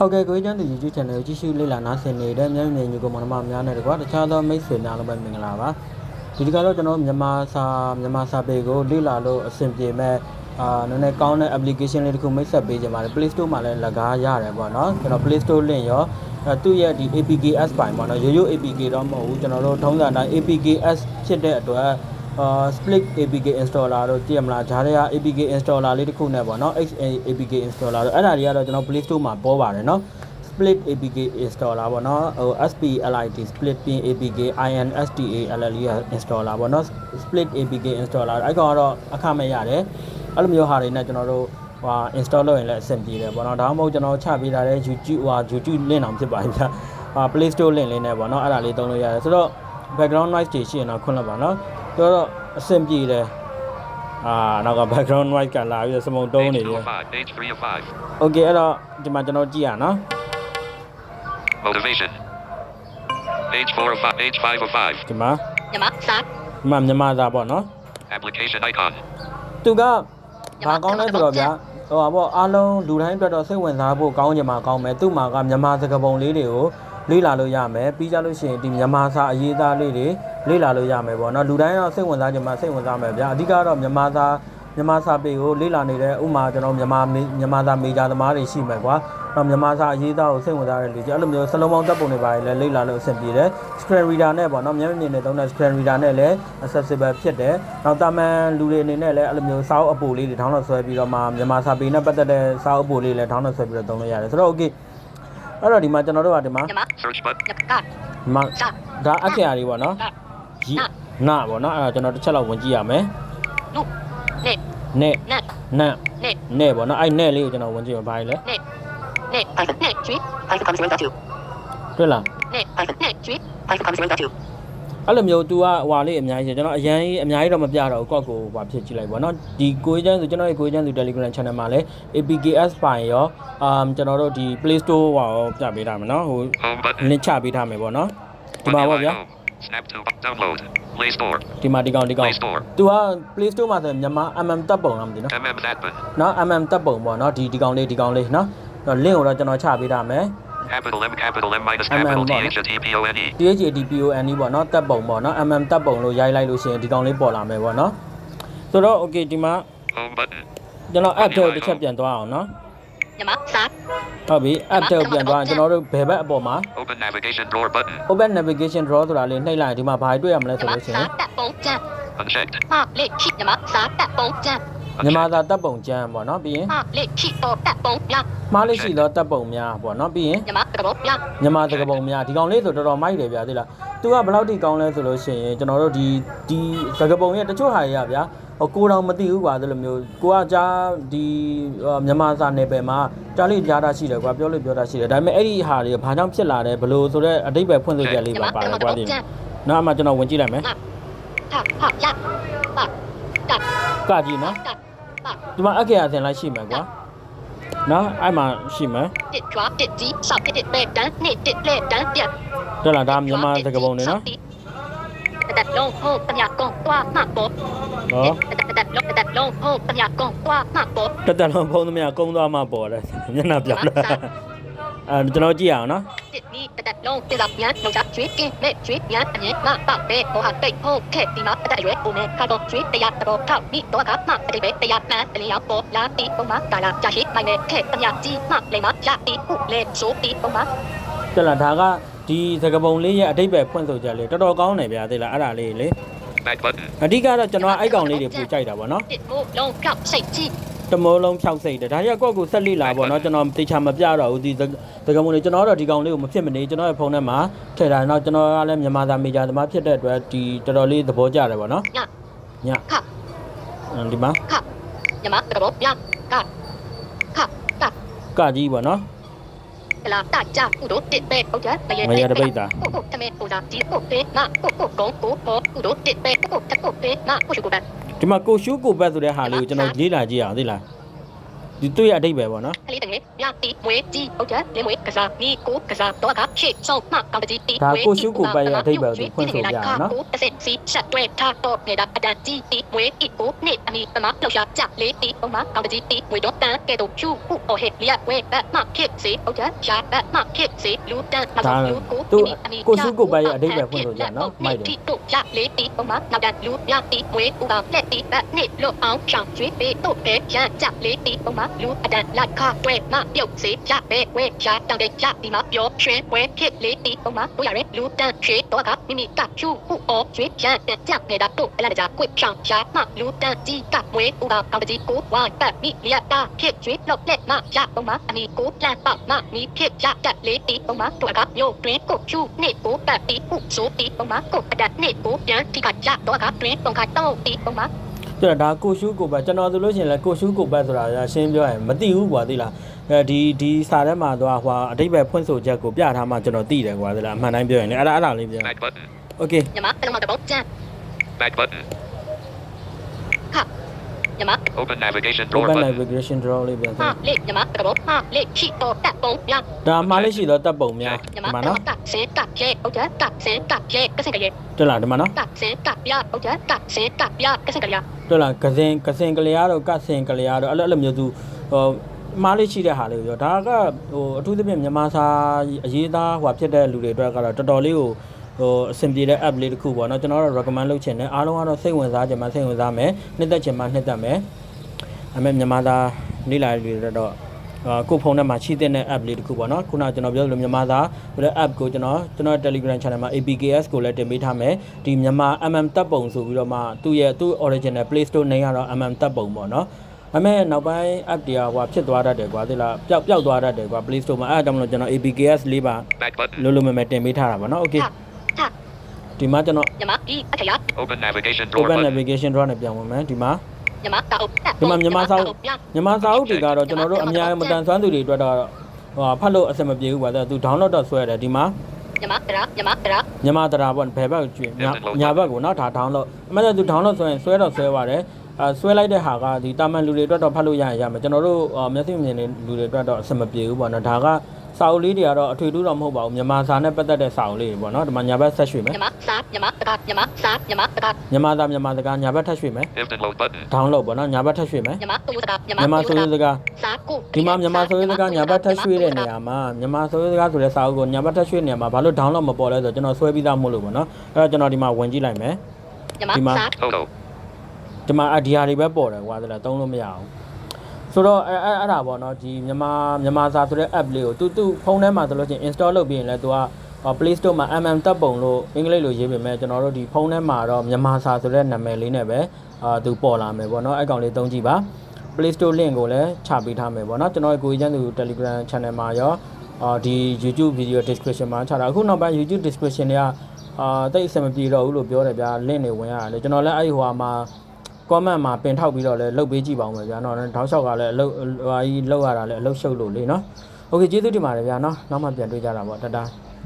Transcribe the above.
ဟုတ်ကဲ့ကိုကြီးကျန်းသူ YouTube channel ကိုကြည့်ရှုလေ့လာနားဆင်နေတဲ့မြန်မာပြည်ညီကောင်မတော်များနဲ့တကွာတခြားသောမိတ်ဆွေများလုံးပဲမင်္ဂလာပါဒီဒီကတော့ကျွန်တော်မြန်မာစာမြန်မာစာပေကိုလေ့လာလို့အဆင်ပြေမဲ့အာနည်းနည်းကောင်းတဲ့ application လေးတစ်ခုမိတ်ဆက်ပေးကြပါမယ် Play Store မှာလည်းလကားရတယ်ပေါ့နော်ကျွန်တော် Play Store link ရောအဲသူ့ရဲ့ဒီ APKS ပိုင်းပေါ့နော်ရိုးရိုး APK တော့မဟုတ်ဘူးကျွန်တော်တို့ထုံးစံတိုင်း APKS ဖြစ်တဲ့အတွက် အာ Slick APK installer တို့သိရမလားဂျားတွေက APK installer လေးတစ်ခုနဲ့ပေါ့နော် XA APK installer တို့အဲ့ဒါတွေကတော့ကျွန်တော် Play Store မှာပေါ်ပါတယ်နော် split apk installer ပေါ့နော်ဟို split split pin apk install လေး installer ပေါ့နော် split apk installer အဲ့ကောင်ကတော့အခမဲ့ရတယ်အဲ့လိုမျိုးဟာတွေနဲ့ကျွန်တော်တို့ဟာ install လုပ်ရင်လည်းအဆင်ပြေတယ်ပေါ့နော်ဒါမှမဟုတ်ကျွန်တော်ချပေးထားတဲ့ YouTube ဟာ YouTube link အောင်ဖြစ်ပါပြီဗျာဟာ Play Store link လေးနဲ့ပေါ့နော်အဲ့ဒါလေးသုံးလို့ရတယ်ဆိုတော့ background noise တွေရှိရင်တော့ခွင့်လွှတ်ပါနော် ပြောတော့အဆင်ပြေတယ်အာနောက်က background noise ကလာပြီးတော့စမုံတုံးနေတယ် 5, page 3 of 5. okay အဲ့တော့ဒီမှာကျွန်တော်ကြည့်ရနော် Motivation. Page 4 of 5, page 5 of 5. ဒီမှာညမစာဒီမှာမြန်မာသားပေါ့နော် Application icon. သူကဘာကောင်းလဲဆိုတော့ဗျာဟိုပါပေါ့အားလုံးလူတိုင်းအတွက်တော့စိတ်ဝင်စားဖို့ကောင်းကြမှာကောင်းမယ်သူ့မှာကမြန်မာစကားပုံလေးတွေကို လေ့လာလို့ရမယ်ပြီးကြလို့ရှိရင်ဒီမြန်မာစာအရေးသားလေးတွေလေ့လာလို့ရမယ်ပေါ့နော်လူတိုင်းတော့စိတ်ဝင်စားကြမှာစိတ်ဝင်စားမယ်ဗျာအဓိကတော့မြန်မာစာမြန်မာစာပေကိုလေ့လာနေတဲ့ဥမာကျွန်တော်မြန်မာမေမြန်မာစာမေဂျာသမားတွေရှိမယ်ကွာတော့မြန်မာစာအရေးသားကိုစိတ်ဝင်စားတဲ့လူကြီးအဲ့လိုမျိုးစလုံးပေါင်းတပ်ပုံတွေပါလေလေ့လာလို့အဆင်ပြေတယ် screen reader နဲ့ပေါ့နော်မျက်မြင်နဲ့သုံးတဲ့ screen reader နဲ့လည်း accessible ဖြစ်တယ်နောက်တာမန်လူတွေအနေနဲ့လည်းအဲ့လိုမျိုးစာအုပ်အပိုလေးတွေ download ဆွဲပြီးတော့မှမြန်မာစာပေနဲ့ပတ်သက်တဲ့စာအုပ်အပိုလေးလည်း download ဆွဲပြီးတော့သုံးလို့ရတယ်ဆိုတော့ okay အဲ့တော့ဒီမှာကျွန်တော်တို့ကဒီမှာညမ Search button. ညကဒီမှာစာဒါအခေယာတွေပေါ့နော်ရီနာပေါ့နော်အဲ့ဒါကျွန်တော်တစ်ချက်လောက်ဝင်ကြည့်ရမယ်နုနေနဲ့နတ်နတ်နေနဲ့ပေါ့နော်အဲ့နဲ့လေးကိုကျွန်တော်ဝင်ကြည့်ရပါလေနေနေနေကျွေး Python comes right at you. တွေ့လားနေနေကျွေး Python comes right at you. အဲ့လိုမျိုး तू ကဟွာလေးအများကြီးကျွန်တော်အရင်အများကြီးတော့မပြတော့ဘူးကော့ကိုဟွာဖြစ်ကြည့်လိုက်ပေါ့နော်ဒီကိုကြီးချမ်းဆိုကျွန်တော်ရဲ့ကိုကြီးချမ်းဆို Telegram channel မှာလည်း APKS file ရောအမ်ကျွန်တော်တို့ဒီ Play Store ဟွာရောပြပေးထားမယ်နော်ဟို Home button. link ချပေးထားမယ်ပေါ့နော်ဒီ One မှာ UI ပေါ့ဗျာ home. Snap to download. Play Store. ဒီမှာဒီကောင်ဒီကောင် Play Store. तू က Play Store မှာဆိုရင်မြန်မာ MM တပ်ပုံလားမသိနော် MM Zappa. နော် MM တပ်ပုံပေါ့နော်ဒီဒီကောင်လေးဒီကောင်လေးနော် link ကိုတော့ကျွန်တော်ချပေးထားမယ် Capital M capital M minus MM capital T ပေါ့ H T P O N E. THADPON ပေါ့နော်တပ်ပုံပေါ့နော် MM တပ်ပုံလို့ရိုက်လိုက်လို့ရှိရင်ဒီကောင်လေးပေါ်လာမယ်ပေါ့နော်ဆိုတော့ okay ဒီမှာ Home button. ကျွန်တော် app တွေကိုတစ်ချက်ပြန်သွားအောင်နော်ညမစာဟုတ်ပြီ app တွေကိုပြန်သွားရင်ကျွန်တော်တို့ဘယ်ဘက်အပေါ်မှာ Open navigation drawer button. open navigation draw ဆိုတာလေးနှိပ်လိုက်ရင်ဒီမှာဘာတွေ့ရမလဲညဆိုမလို့ရှိရစာင်တက်ပုံကျန် Unchecked. ဟာလက်ရှိညမစာတက်ပုံကျန် မြန်မာသာတပ်ပုံကျမ်းပေါ့နော်ပြီးရင်ဟာလက်ရှိတော့တက်ပုံပြမှားလို့ရှိသောတပ်ပုံများပေါ့နော်ပြီးရင်ညမကဘောပြမြန်မာစကားပုံများဒီကောင်လေးဆိုတော်တော်မိုက်တယ်ဗျာသိလား။ तू ကဘယ်လောက်ထိကောင်းလဲဆိုလို့ရှိရင်ကျွန်တော်တို့ဒီဒီစကားပုံရဲ့တချို့ဟာတွေကဗျာဟိုကိုတော်မသိဘူးကွာဒီလိုမျိုးကိုကကြားဒီမြန်မာစာနယ်ပယ်မှာကြားလေးကြားတာရှိတယ်ကွာပြောလို့ပြောတာရှိတယ်ဒါပေမဲ့အဲ့ဒီဟာတွေဘာကြောင့်ဖြစ်လာတယ်ဘလို့ဆိုတော့အတိတ်ပဲဖွင့်ဆိုချက်လေးညမပါပါကတယ်ဘောကွာဒီကျန်နောက်အမှကျွန်တော်ဝင်ကြည့်လိုက်မယ်ဟာဟာရပါတက်ကကြည့်နော်တက်ပါ ဒီမှာအကေအစင်လိုက်ရှိမယ်ကွာနော်အဲ့မှာရှိမယ်တစ်ချွာတစ်ကြီးစောက်တစ်ပဲတန်းနှစ်တစ်လက်တန်းပြတော်လားဒါမြန်မာစကားပုံတွေနော်တက်လုံးဟိုပညာကောတွားမှပေါ်နော်တက်လုံးတက်လုံးဟိုပညာကောတွားမှပေါ်တက်တက်လုံးဖုံးသမျှကုန်းသွားမှပေါ်တယ်မျက်နှာပြောင်းလာအဲကျွန်တော်ကြည့်အောင်နော် တစ်နီးတက်လုံးပြလာပြန်လုံးချကျွေးကင်းမဲ့ကျွေးပြန်အမြဲမပောက်ပဲဟိုဟာတိတ်ဟိုခက်ဒီမှာတက်ရွယ်ပုံနဲ့ခါတော့ကျွေးတရားတော့ထောက်မိတော့ကမှအတိပဲတရားမှန်တလျောက်ပေါ်လာတီပုံမှာကာလာကြာရှိမိုင်းနဲ့ခက်ပညာကြီးမှလိမ္မာရတီဥလဲဆိုတီပုံမှာတက်လာဒါကဒီစကပုံလေးရဲ့အတိတ်ပဲဖွင့်ဆိုချက်လေးတော်တော်ကောင်းတယ်ဗျာသိလားအဲ့ဒါလေးလေ Back button. အဓိကတော့ကျွန်တော်အဲ့ကောင်လေးတွေပူကြိုက်တာပေါ့နော် တစ်မို့လုံးဖြောက်စိတ်ကြီးတမိုးလုံးဖြောက်စိတ်တယ်ဒါကြီးကကိုယ့်ကိုဆက်လိလာပေါ့နော်ကျွန်တော်တေချာမပြတော့ဘူးဒီစကပုံလေးကျွန်တော်ကတော့ဒီကောင်လေးကိုမဖြစ်မနေကျွန်တော်ရဲ့ဖုန်းထဲမှာထည့်ထားတယ်နော်ကျွန်တော်ကလည်းမြန်မာသားမေဂျာသမားဖြစ်တဲ့အတွက်ဒီတော်တော်လေးသဘောကျတယ်ပေါ့နော်ညညခဒီမှာခညမကတော့ပြကခကကကြီးပေါ့နော်လာတကြဥတို့တစ်ပဲဟုတ်ကြမရဲ့မရတပိတ်တာကိုကိုတမဲပူလာဒီကိုပဲငါကိုကိုကောကိုပေါ်ဥတို့တစ်ပဲကိုကိုတက်ကိုပဲငါကိုရှိကိုပဲ ဒီမှာကိုရှူးကိုဘက်ဆိုတဲ့ဟာလေးကိုကျွန်တော်လေးလာကြည့်အောင်သိလားဒီသူ့ရဲ့အတိတ်ပဲပေါ့နော်ကလေးတငယ်မြတီမွေးကြီးဟုတ်တယ်လေမွေးကစားနီကိုကစားတော့က ရှေ့ဆုံးမှကောင်တကြီးတီကိုအစစ်စီချက်တွဲထားတော့နေတာအတန်ကြီးတီမွေးဤကိုနေအမီတမလောက်ရှာကြလေးတီပုံမှကောင်တကြီးတီမွေးတော့တန်ကဲတော့ချူဟူအော်ဟက်လျက်ဝဲဘတ်မှဖြစ်စေဟုတ်တယ်ရှာဘတ်မှဖြစ်စေလူတန်တီတို့ရလေးတီပုံမှနောက်တန်လူရတီမွေးဥပါလက်တီဘတ်နေလို့အောင်ချောင်းကျွေးပေးတော့ပဲရကြလေးတီပုံမှလူအတန်လိုက်ခါတွဲမှပြုတ်စေရပဲဝဲရှာတောင်တဲ့ရဒီမှာပြောရွှဲဝဲဖြစ်လေးတီပုံမှတို့ရရဲလူတန်ရွှေတော့ကမိမိကချူဟူအော်ကျွေးရတဲ့ကြနေတာတို့အလားတကြကွချောင်းရှာမှလူတန်ကြီးကမွေးဥပါကောင်တကြီးကိုဝိုင်းပတ်မိလျက်တာဖြစ်ကျွေးလောက်လက်မှရပုံမှအမီကိုလန့်ပေါက်မှမိဖြစ်ရတဲ့လေးတီပုံမှတို့ကမျိုးတွင်ကိုချူနေကိုပတ်ပြီးဥဆိုတီပုံမှကိုအတန်နေကိုပြန်ထိကရတော့ကတွင်ပုံကတော့တီပုံမှ ကျွန်တော်ဒါကိုရှုကိုပတ်ကျွန်တော်ဆိုလို့ရှိရင်လည်းကိုရှုကိုပတ်ဆိုတာကရှင်းပြောရင်မသိဘူးကွာသိလားအဲဒီဒီစာထဲမှာတော့ဟွာအတိတ်ပဲဖွင့်ဆိုချက်ကိုပြထားမှကျွန်တော်သိတယ်ကွာသိလားအမှန်တိုင်းပြောရင်လည်းအဲ့ဒါအဲ့ဒါလေးပြော Back button. โอเค ညမအဲ့မှာတော့ကြမ်း Back button. ညမ Open navigation drawer open button. navigation draw လေးပြန် ဟာ ဆက် လေညမကတော့ဟာလေချီတော့တက်ပုံရ ဒါမှားလေးရှိတော့တပ်ပုံများ ည ဒီ မ မှာ တော့ နော် ကစင်ကရဲဟုတ်တယ်ကစင်ကရဲကစင်ကရဲ တွေ့လားဒီမှာနော် ကစင်ကပြဟုတ်တယ်ကစင်ကပြကစင်ကရဲ တွေ့လားကစင်ကစင်ကလျားတော့ကစင်ကလျားတော့အဲ့လိုအဲ့လိုမျိုးသူဟိုမားလေးရှိတဲ့ဟာလေးကိုပြောဒါကဟိုအထူးသဖြင့်မြန်မာစာအရေးသားဟိုဖြစ်တဲ့လူတွေအတွက်ကတော့တော်တော်လေးကိုဟိုအဆင်ပြေတဲ့ app လေးတစ်ခုပေါ့နော်ကျွန်တော်တို့ recommend လုပ်ချင်တယ်အားလုံးကတော့စိတ်ဝင်စားကြမှာစိတ်ဝင်စားမယ်နှစ်သက်ချင်မှနှစ်သက်မယ်အမေမြန်မာသားနေလာလူတွေတော့အာ ကိုဖုန်းထဲမှာရှိတဲ့ app လေးတစ်ခုပေါ့နော်ခုနကကျွန်တော်ပြောသလိုမြန်မာသားဆိုတဲ့ app ကိုကျွန်တော်ကျွန်တော် Telegram channel မှာ APKS ကိုလည်းတင်ပေးထားမယ်ဒီမြန်မာ MM တပ်ပုံဆိုပြီးတော့မှသူ့ရဲ့သူ့ original Play Store နေရတော့ MM တပ်ပုံပေါ့နော်အမေနောက်ပိုင်း app တွေကဟိုဖြစ်သွားတတ်တယ်ကွာသိလားပျောက်ပျောက်သွားတတ်တယ်ကွာ Play Store မှာအဲ့ဒါကြောင့်မလို့ကျွန်တော် APKS လေးပါ Back button. လုံးလုံးမဲမဲတင်ပေးထားတာပေါ့နော် Okay ဟာဒီမှာကျွန်တော်ညမဒီအထရ Open navigation drawer Open button. Navigation Draw နဲ့ပြန်ဝင်မယ်ဒီမှာ မြန်မာစာအုပ်မြန်မာမြန်မာစာအုပ်မြန်မာစာအုပ်တွေကတော့ကျွန်တော်တို့အများကြီးမတန်ဆွမ်းသူတွေအတွက်တော့ဟိုဖတ်လို့အဆင်မပြေဘူးပါဒါသူ download တော့ဆွဲရတယ်ဒီမှာမြန်မာတရာမြန်မာတရာမြန်မာတရာပေါ့ဘယ်ဘက်ကျွေးညာဘက်ကိုနော်ဒါ download အမှန်တကယ်သူ download ဆိုရင်ဆွဲတော့ဆွဲပါတယ်အဲဆွဲလိုက်တဲ့ဟာကဒီတာမန်လူတွေအတွက်တော့ဖတ်လို့ရရရမယ်ကျွန်တော်တို့မျက်စိမြင်တဲ့လူတွေအတွက်တော့အဆင်မပြေဘူးပေါ့နော်ဒါက စာအုပ်လေးတွေကတော့အထွေထူးတော့မဟုတ်ပါဘူးမြန်မာစာနဲ့ပတ်သက်တဲ့စာအုပ်လေးတွေပေါ့နော်ဒီမှာညာဘက်ဆက်ရွှေ့မယ်ညမစာညမတရာညမစာညမတရာမြန်မာသားမြန်မာစကားညာဘက်ထပ်ရွှေ့မယ် Instant load button. download ပေါ့နော်ညာဘက်ထပ်ရွှေ့မယ်ညမတူစကားညမမြန်မာဆိုရေးစကားစာကိုဒီမှာမြန်မာဆိုရေးစကားညာဘက်ထပ်ရွှေ့တဲ့နေရာမှာမြန်မာဆိုရေးစကားဆိုတဲ့စာအုပ်ကိုညာဘက်ထပ်ရွှေ့နေရာမှာဘာလို့ download မပေါ်လဲဆိုတော့ကျွန်တော်ဆွဲပြီးသားမို့လို့ပေါ့နော်အဲ့တော့ကျွန်တော်ဒီမှာဝင်ကြည့်လိုက်မယ်ညမစာ Toto. ဒီမှာအဒီယာတွေပဲပေါ်တယ်ကွာဒါလည်းသုံးလို့မရအောင် ဆိုတော့အဲအဲအဲ့ဒါပေါ့နော်ဒီမြန်မာမြန်မာစာဆိုတဲ့ app လေးကိုသူသူဖုန်းထဲမှာဆိုလို့ချင်း install လုပ်ပြီးရင်လည်းသူက Play Store မှာ MM တပ်ပုံလို့အင်္ဂလိပ်လိုရေးပေမဲ့ကျွန်တော်တို့ဒီဖုန်းထဲမှာတော့မြန်မာစာဆိုတဲ့နာမည်လေးနဲ့ပဲအာသူပေါ်လာမယ်ပေါ့နော်အဲ့ကောင်လေးသုံးကြည့်ပါ Play Store link ကိုလည်းချပေးထားမယ်ပေါ့နော်ကျွန်တော်ရဲ့ကိုကြီးချမ်းသူ Telegram channel မှာရောအာဒီ YouTube video description မှာချတာအခုနောက်ပိုင်း YouTube description တွေကအာတိတ်အဆင်မပြေတော့ဘူးလို့ပြောတယ်ဗျာ link တွေဝင်ရတယ်ကျွန်တော်လည်းအဲ့ဒီဟိုဟာမှာ comment မှာပင်ထောက်ပြီးတော့လည်းလုတ်ပေးကြည့်ပါဦးမယ်ဗျာနော်တောက်လျှောက်ကလည်းအလုတ်ဟိုဟာကြီးလောက်ရတာလည်းအလုတ်ရှုပ်လို့လေနော်โอเคကျေးဇူးတင်ပါတယ်ဗျာနော်နောက်မှပြန်တွေ့ကြတာပေါ့တတား